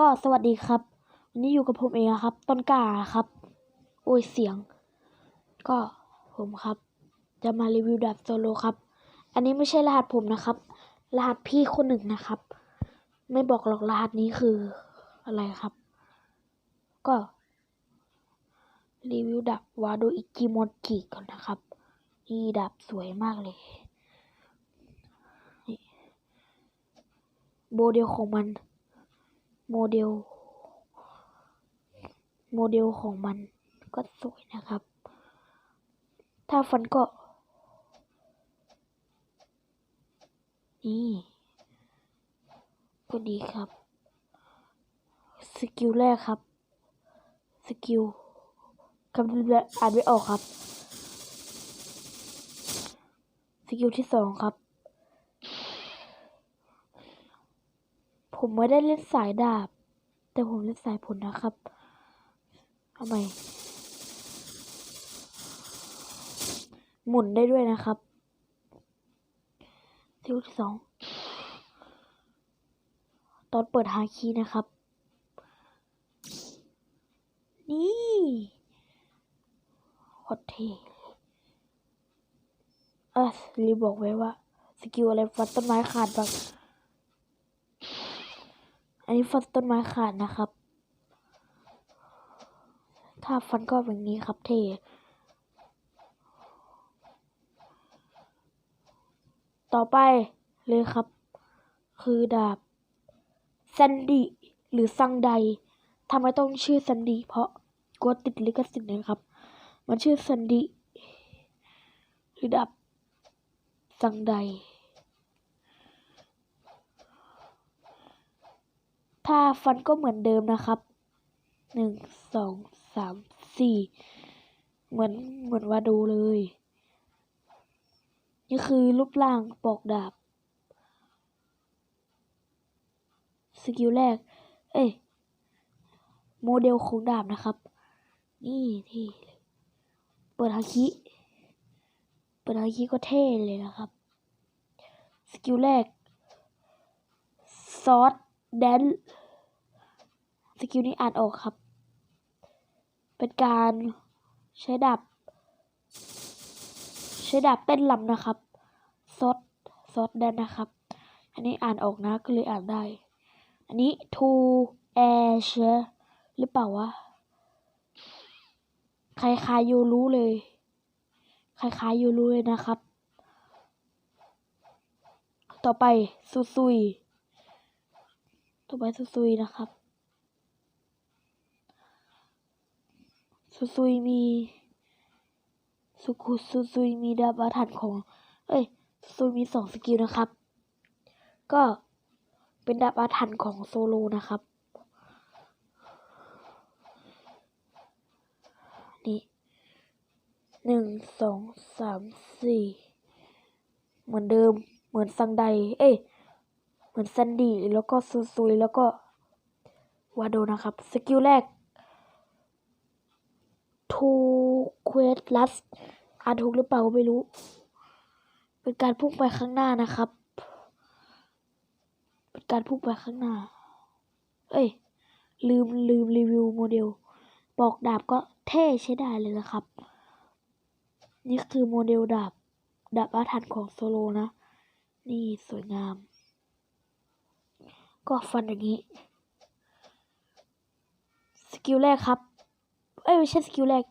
ก็สวัสดีครับ วันนี้อยู่กับผมเองครับ ต้นกาครับ โอ้ยเสียง ก็ผมครับ จะมารีวิวดาบโซโลครับ อันนี้ไม่ใช่รหัสผมนะครับ รหัสพี่คนหนึ่งนะครับ ไม่บอกหรอกรหัสนี้คืออะไรครับ ก็รีวิวดาบวาโดอิจิมอนกิก่อนนะครับนี่ดาบสวยมากเลยนี่โมเดลของมัน โมเดล โมเดลของมันก็สวยนะครับ ถ้าฟันก็ นี่ก็ดีครับ สกิลแรกครับ สกิลคำอ่านไม่ออกครับ สกิลที่สองครับ ผมไม่ได้เล่นสายดาบ แต่ผมเล่นสายผลนะครับทำไมหมุนได้ด้วยนะครับสกิลที่สองตอนเปิดฮาคีนะครับ นี่โคตรเท่เออรีบอกไว้ว่า สกิลอะไรฟันต้นไม้ขาดบ้าง อันนี้ฟันต้นไม้ขาดนะครับ ถ้าฟันก็แบบนี้ครับเท่ต่อไปเลยครับ คือดาบแซนดี้หรือซังไดทำไมต้องชื่อซันดี้เพราะกลัวติดลิขสิทธิ์นะครับ มันชื่อซันดี้หรือดาบซังได ถ้าฟันก็เหมือนเดิมนะครับหนึ่งสองสามสี่เหมือนเหมือนวาดูเลย นี่คือรูปร่างปอกดาบ สกิลแรก เอ้ยโมเดลของดาบนะครับ นี่ที่เปิดฮาคิ เปิดฮาคิก็เท่เลยนะครับ สกิลแรก ซอสแดน สกิลนี้อ่านออกครับ เป็นการใช้ดาบใช้ดาบเต้นลำนะครับซอสซอสแดนนะครับ อันนี้อ่านออกนะก็เลยอ่านได้ อันนี้ to ash หรือเปล่าวะใครคายยูรู้เลยใครคายยูรู้เลยนะครับ ต่อไปซุซุย ต่อไปซุซุยนะครับ ซุซุยมีสุกุซุซุยมีดาบอาถรรพ์ของ เอ้ยซุซุยมีสองสกิลนะครับ ก็เป็นดาบอาถรรพ์ของโซโลนะครับ นี่หนึ่งสองสามสี่เหมือนเดิมเหมือนซังได เอ้ยเหมือนซันดี้แล้วก็ซูซุยแล้วก็วาโดนะครับ สกิลแรก ทูเควสลัสอ่านถูกหรือเปล่าก็ไม่รู้ เป็นการพุ่งไปข้างหน้านะครับ เป็นการพุ่งไปข้างหน้า เอ้ย ลืมลืมรีวิวโมเดล บอกดาบก็เท่ใช้ได้เลยนะครับ นี่คือโมเดลดาบ ดาบอาถรรพ์ของโซโลนะ นี่สวยงาม ก็ฟันอย่างนี้ สกิลแรกครับ เอ้ยไม่ใช่สกิลแรก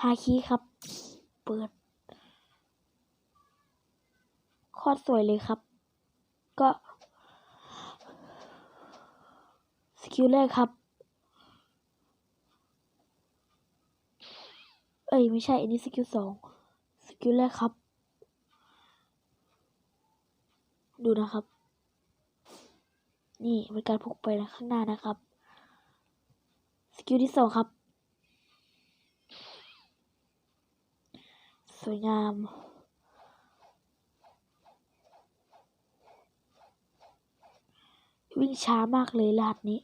ฮาคีครับ เปิดโคตรสวยเลยครับ ก็สกิลแรกครับ เอ้ยไม่ใช่ อันนี้สกิลสองสกิลแรกครับ ดูนะครับ นี่เป็นการพุ่งไปข้างหน้านะครับ สกิลที่สองครับ ส วยงามวิ่งช้ามากเลยลาดนี้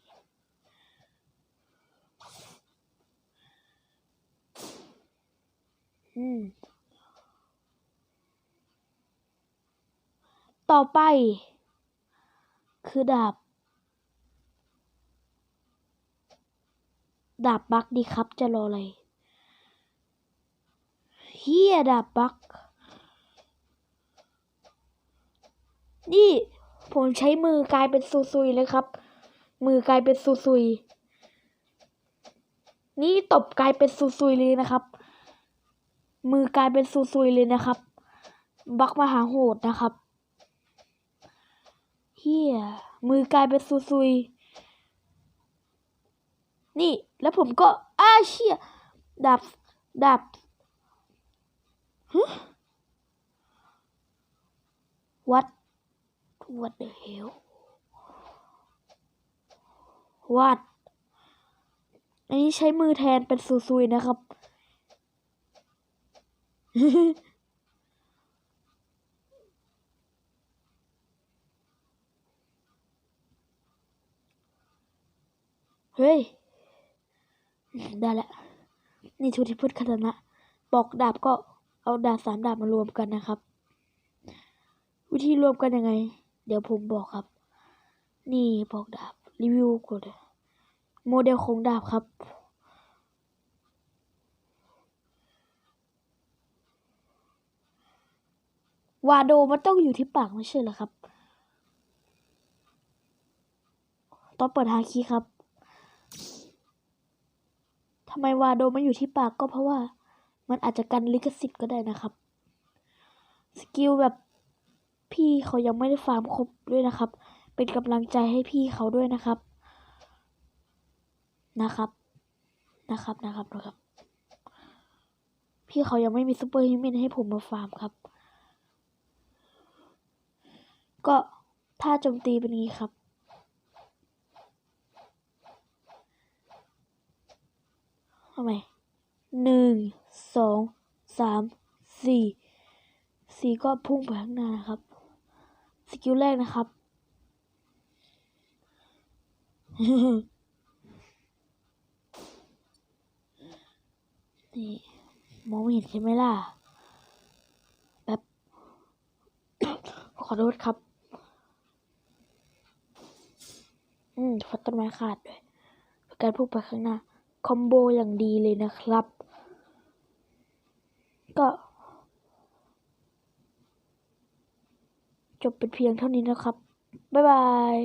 อืมต่อไป คือดาบ ดาบบักดีครับจะรออะไร เฮียดาบบักนี่ผมใช้มือกลายเป็นซุยๆเลยครับ มือกลายเป็นซุยๆนี่ตบกลายเป็นซุยๆเลยนะครับ มือกลายเป็นซุยๆเลยนะครับ บักมหาโหดนะครับเฮียมือกลายเป็นซุยๆนี่แล้วผมก็อ้าเชี่ยดาบดาบ what what the hell what อันนี้ใช้มือแทนเป็นซุยๆนะครับ เฮ้ย ได้แล้ว นี่ชุดที่พูดคาตานะบอกดาบก็ เอาดาบสามดาบมารวมกันนะครับ วิธีรวมกันยังไง เดี๋ยวผมบอกครับ นี่บอกดาบรีวิวกดโมเดลของดาบครับ วาโดมันต้องอยู่ที่ปากไม่ใช่เหรอครับต้องเปิดฮาคีครับทำไมวาโดมันอยู่ที่ปากก็เพราะว่า มันอาจจะกันลิขสิทธิ์ก็ได้นะครับ สกิลแบบพี่เขายังไม่ได้ฟาร์มครบด้วยนะครับ เป็นกำลังใจให้พี่เขาด้วยนะครับ นะครับ นะครับ นะครับนะครับ พี่เขายังไม่มีซูเปอร์ฮิวแมนให้ผมมาฟาร์มครับ ก็ถ้าโจมตีเป็นงี้ครับทำไม หนึ่งสองสามสี่สี่ก็พุ่งไปข้างหน้านะครับ สกิลแรกนะครับ นี่มองไม่เห็นใช่ไหมล่ะแบบขอโทษครับ อืมฟัดต้นไม้ขาดด้วยการพุ่งไปข้างหน้า คอมโบอย่างดีเลยนะครับ ก็จบเป็นเพียงเท่านี้นะครับ บ๊ายบาย